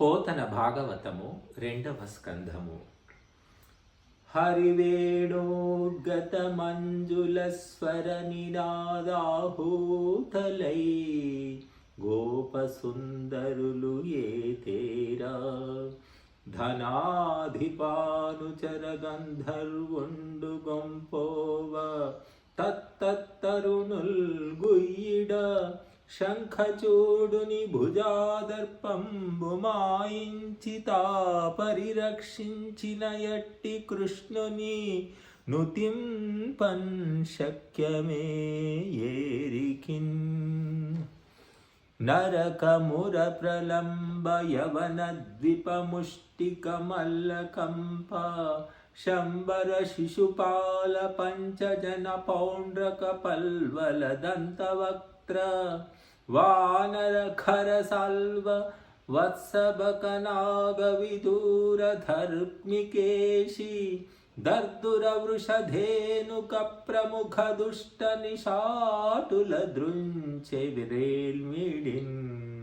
పోతన భాగవతము రెండవ స్కంధము. హరివేణోద్గత మంజుల స్వర నినాదాహూతలై గోపసుందరులు ఏ తేరా? ధనాధిపానుచర గంధర్వుండు గొంపోవ తత్తరుణుల్ గుయ్యిడ శంఖచూడుని భుజాదర్పంబు మాయించి తా పరిరక్షించిన ఎట్టి కృష్ణుని నుతింపన్ శక్యమే ఏరికిన్. నరకముర ప్రలంబ యవన శంబర శిశుపాల పంచజన పౌండ్రక పల్వల దంతవక్ वानरखर वानरखरसल्व वत्सभकनागविदूरधरुग्णि दर्दुरवृषधेनुकप्रमुखदुष्टनिशाटुलदृञ्चे विरेल्मिडिन्।